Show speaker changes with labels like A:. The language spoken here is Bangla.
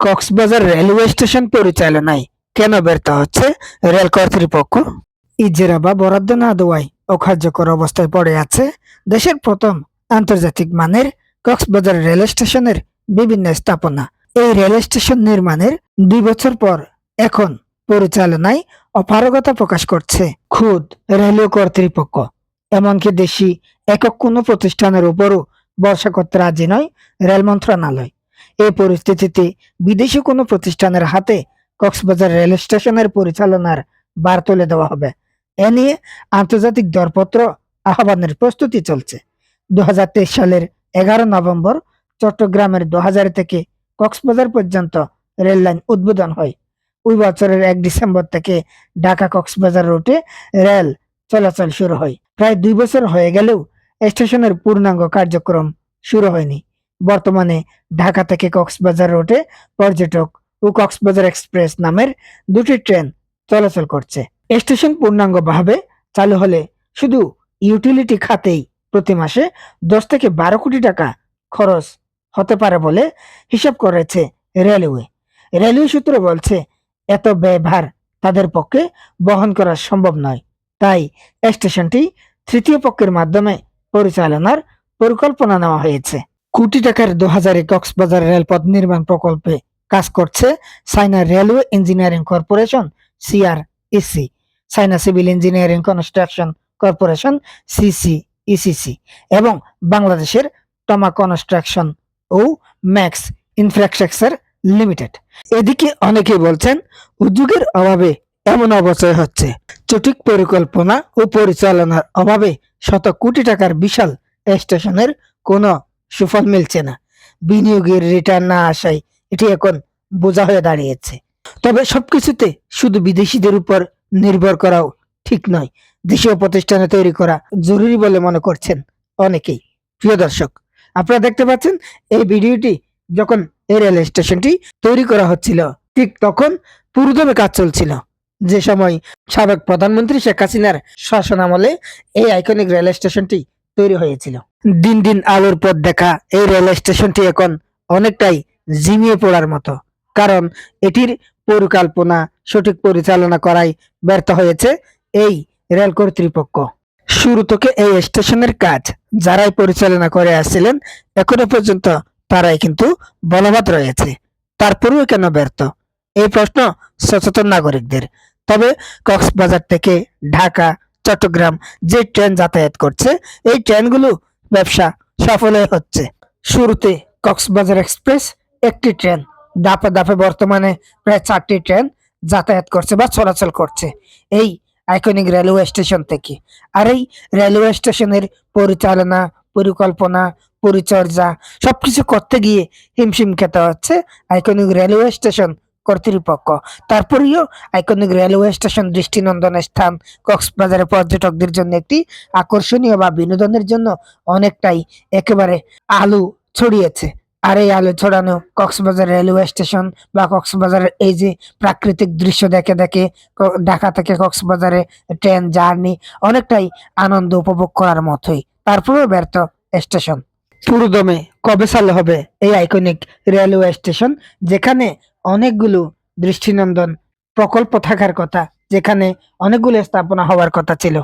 A: কক্সবাজার রেলওয়ে স্টেশন পরিচালনায়। কেন ব্যর্থ হচ্ছে রেল কর্তৃপক্ষ? ইজেরা বা বরাদ্দ না দেওয়ায় অকার্যকর অবস্থায় পড়ে আছে দেশের প্রথম আন্তর্জাতিক মানের কক্সবাজার রেল স্টেশনের বিভিন্ন স্থাপনা। এই রেল স্টেশন নির্মাণের দুই বছর পর এখন পরিচালনায় অপারগতা প্রকাশ করছে খুদ রেলওয়ে কর্তৃপক্ষ। এমনকি দেশি একক কোনো প্রতিষ্ঠানের উপরও ভরসা করতে রাজি নয় রেল মন্ত্রণালয়। এই পরিস্থিতিতে বিদেশি কোনো প্রতিষ্ঠানের হাতে কক্সবাজার রেল স্টেশনের পরিচালনার বার তুলে দেওয়া হবে। এ নিয়ে আন্তর্জাতিক দরপত্র আহ্বানের প্রস্তুতি চলছে। দু হাজার তেইশ সালের এগারো নভেম্বর চট্টগ্রামের দু হাজার থেকে কক্সবাজার পর্যন্ত রেল লাইন উদ্বোধন হয়। ওই বছরের এক ডিসেম্বর থেকে ঢাকা কক্সবাজার রুটে রেল চলাচল শুরু হয়। প্রায় দুই বছর হয়ে গেলেও স্টেশনের পূর্ণাঙ্গ কার্যক্রম শুরু হয়নি। বর্তমানে ঢাকা থেকে কক্সবাজার রোডে পর্যটক ও কক্সবাজার এক্সপ্রেস নামের দুটি ট্রেন চলাচল করছে। স্টেশন পূর্ণাঙ্গভাবে চালু হলে শুধু ইউটিলিটি খাতেই প্রতি মাসে দশ থেকে বারো কোটি টাকা খরচ হতে পারে বলে হিসাব করেছে রেলওয়ে। রেলওয়ে সূত্র বলছে, এত ব্যয়ভার তাদের পক্ষে বহন করা সম্ভব নয়। তাই স্টেশনটি তৃতীয় পক্ষের মাধ্যমে পরিচালনার পরিকল্পনা নেওয়া হয়েছে। কোটি টাকার দু হাজারে কক্সবাজার রেলপথ নির্মাণ প্রকল্পে কাজ করছে China railway engineering corporation CREC China civil engineering construction corporation CC ECC এবং বাংলাদেশের টমা কনস্ট্রাকশন ও ম্যাক্স ইনফ্রাস্ট্রাকচার লিমিটেড। এদিকে অনেকেই বলছেন, উদ্যোগের অভাবে এমন অবচয় হচ্ছে। সঠিক পরিকল্পনা ও পরিচালনার অভাবে শত কোটি টাকার বিশাল স্টেশনের কোনো সুফল মিলছে না। বিনিয়োগের রিটার্ন না আসায় এটি এখন বোঝা হয়ে দাঁড়িয়েছে। তবে সবকিছুতে শুধু বিদেশিদের উপর নির্ভর করাও ঠিক নয়। দেশীয় প্রতিষ্ঠানে তৈরি করা জরুরি বলে মনে করছেন অনেকেই। প্রিয় দর্শক, আপনারা দেখতে পাচ্ছেন, এই ভিডিওটি যখন এই রেল স্টেশনটি তৈরি করা হচ্ছিল, ঠিক তখন পুরোদমে কাজ চলছিল। যে সময় সাবেক প্রধানমন্ত্রী শেখ হাসিনার শাসন আমলে এই আইকনিক রেল স্টেশনটি তৈরি হয়েছিল। দিন দিন আলোর পথ দেখা এই রেল স্টেশনটি এখন অনেকটাই জিমিয়ে পড়ার মতো। কারণ এটির পরিকল্পনা সঠিক পরিচালনা করাই ব্যর্থ হয়েছে এই রেল কর্তৃপক্ষ। শুরু থেকে এই স্টেশনের কাজ যারাই পরিচালনা করে আসছিলেন, এখনও পর্যন্ত তারাই কিন্তু বলবৎ রয়েছে। তারপরেও কেন ব্যর্থ? এই প্রশ্ন সচেতন নাগরিকদের। তবে কক্সবাজার থেকে ঢাকা চট্টগ্রাম যে ট্রেন যাতায়াত করছে, এই ট্রেনগুলো ব্যবসা সফলে হচ্ছে। শুরুতে কক্সবাজার এক্সপ্রেস, একটি ট্রেন দাপে দাপে বর্তমানে প্রায় চারটি ট্রেন যাতায়াত করছে বা চলাচল করছে এই আইকনিক রেলওয়ে স্টেশন থেকে। আর এই রেলওয়ে স্টেশনের পরিচালনা, পরিকল্পনা, পরিচর্যা সবকিছু করতে গিয়ে হিমশিম খেতে হচ্ছে। আইকনিক রেলওয়ে স্টেশন কর্তৃপক্ষ। তারপরেও আইকনিক রেলওয়ে স্টেশন দৃষ্টিনন্দনের স্থান কক্সবাজারে পর্যটকদের জন্য একটি আকর্ষণীয় বা বিনোদনের জন্য অনেকটাই একেবারে আলু ছড়িয়েছে। আর এই আলো ছড়ানো কক্সবাজার রেলওয়ে স্টেশন বা কক্সবাজারের এই যে প্রাকৃতিক দৃশ্য দেখে দেখে ঢাকা থেকে কক্সবাজারে ট্রেন, জার্নি অনেকটাই আনন্দ উপভোগ করার মতোই। তারপরেও ব্যর্থ স্টেশন। পুরোদমে কবে চালু হবে এই আইকনিক রেলওয়ে স্টেশন? যেখানে অনেকগুলো দৃষ্টিনন্দন প্রকল্প থাকার কথা যেখানে অনেকগুলো স্থাপনা হওয়ার কথা ছিল।